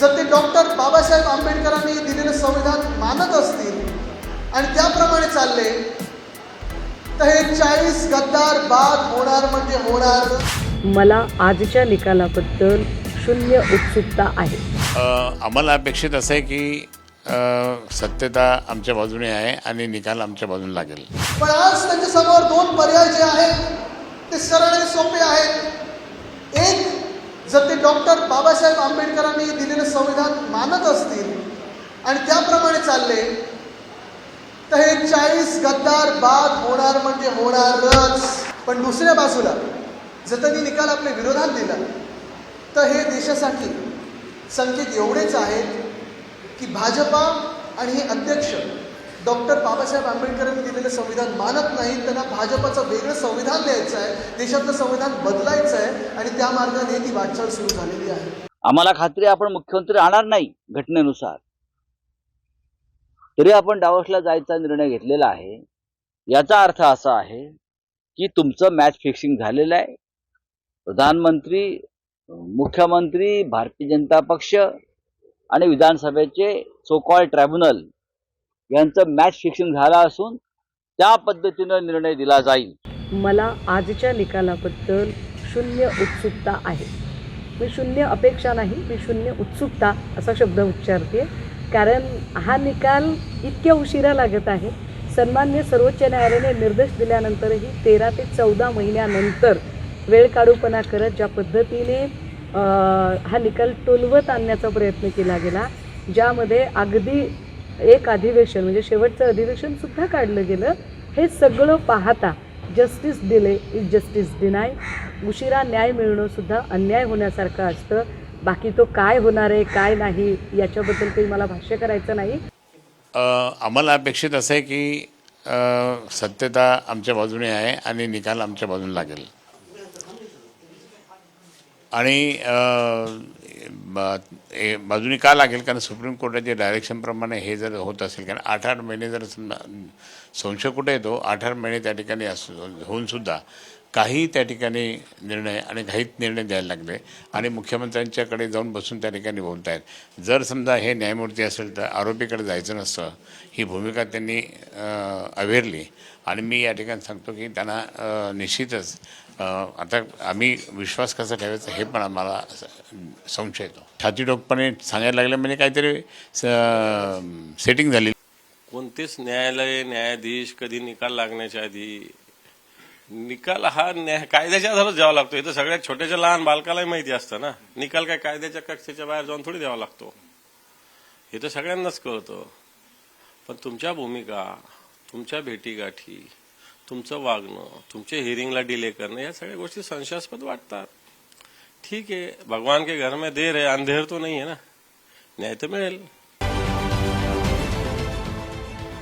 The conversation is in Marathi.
जर ते डॉक्टर बाबासाहेब आंबेडकरांनी दिलेलं संविधान मानत असतील आणि त्याप्रमाणे चालले तर हे चाळीस गद्दार बाद होणार म्हणजे होणार. मला आजच्या निकालाबद्दल शून्य उत्सुकता आहे. आम्हाला अपेक्षित असं आहे की सत्यता आमच्या बाजूने आहे आणि निकाल आमच्या बाजूने लागेल. पण आज त्यांच्यासमोर दोन पर्याय जे आहेत ते सरळ आणि सोपे आहेत. जर ते डॉक्टर बाबासाहेब आंबेडकरांनी दिलेलं संविधान मानत असतील आणि त्याप्रमाणे चालले तर हे चाळीस गद्दार बाद होणार म्हणजे होणारच. पण दुसऱ्या बाजूला जर त्यांनी निकाल आपल्या विरोधात दिला तर हे देशासाठी संकेत एवढेच आहेत की भाजपा आणि हे अध्यक्ष डॉक्टर बाबासाहेब आंबेडकरांनी दिलेलं संविधान मानत नाहीत त्यांना भाजपाचं वेगळं संविधान द्यायचं आहे देशातलं संविधान बदलायचं आहे आणि त्या मार्गाने ती वाटचाल सुरू झालेली आहे. आम्हाला खात्री आपण मुख्यमंत्री राहणार नाही घटनेनुसार. तरी आपण डावसला जायचा निर्णय घेतलेला आहे. याचा अर्थ असा आहे की तुमचं मॅच फिक्सिंग झालेलं आहे. प्रधानमंत्री मुख्यमंत्री भारतीय जनता पक्ष आणि विधानसभेचे सो कॉल ट्रायब्युनल यांचं मॅच शिक्षण झालं असून त्या पद्धतीनं निर्णय दिला जाईल. मला आजच्या निकालाबद्दल शून्य उत्सुकता आहे. मी शून्य अपेक्षा नाही मी शून्य उत्सुकता असा शब्द उच्चारते कारण हा निकाल इतक्या उशिरा लागत आहे. सन्मान्य सर्वोच्च न्यायालयाने निर्देश दिल्यानंतरही तेरा ते चौदा महिन्यानंतर वेळ काढूपणा करत ज्या पद्धतीने हा निकाल टोलवत आणण्याचा प्रयत्न केला गेला ज्यामध्ये अगदी एक अधिवेशन म्हणजे शेवटचं अधिवेशन सुद्धा काढलं गेलं. हे सगळं पाहता जस्टिस दिले इज जस्टिस डिनाय उशिरा न्याय मिळणं सुद्धा अन्याय होण्यासारखं असतं. बाकी तो काय होणार आहे काय नाही याच्याबद्दल काही मला भाष्य करायचं नाही. आम्हाला अपेक्षित असं आहे की सत्यता आमच्या बाजूने आहे आणि निकाल आमच्या बाजूने लागेल. आणि बाजूने का लागेल? कारण सुप्रीम कोर्टाच्या डायरेक्शनप्रमाणे हे जर होत असेल कारण आठ आठ महिने जर समजा संशय कुठे येतो? आठ आठ महिने त्या ठिकाणी असू होऊनसुद्धा काही त्या ठिकाणी निर्णय आणि काहीच निर्णय द्यायला लागले आणि मुख्यमंत्र्यांच्याकडे जाऊन बसून त्या ठिकाणी बोलत आहेत जर समजा हे न्यायमूर्ती असेल तर आरोपीकडे जायचं नसतं. ही भूमिका त्यांनी अवेरली. आणि मी या ठिकाणी सांगतो की त्यांना निश्चितच आता आम्ही विश्वास कसा ठेवायचा हे पण आम्हाला संशय येतो. छातीडोकपणे सांगायला लागले म्हणजे काहीतरी सेटिंग झाली. कोणतेच न्यायालय न्यायाधीश कधी निकाल लागण्याच्या आधी निकाल हा न्याय कायद्याच्या आधारच द्यावा लागतो. इथं सगळ्यात छोट्याच्या लहान बालकालाही माहिती असतं ना. निकाल काय कायद्याच्या कक्षेच्या बाहेर जाऊन थोडी द्यावा लागतो. हे तर सगळ्यांनाच कळतं. पण तुमच्या भूमिका तुमच्या भेटीगाठी तुमचं वागणं तुमच्या हिअरिंगला डिले करणं या सगळ्या गोष्टी संशयास्पद वाटतात. ठीक आहे भगवान के घर में देर है अंधेर तो नाही आहे ना. न्याय तर मिळेल.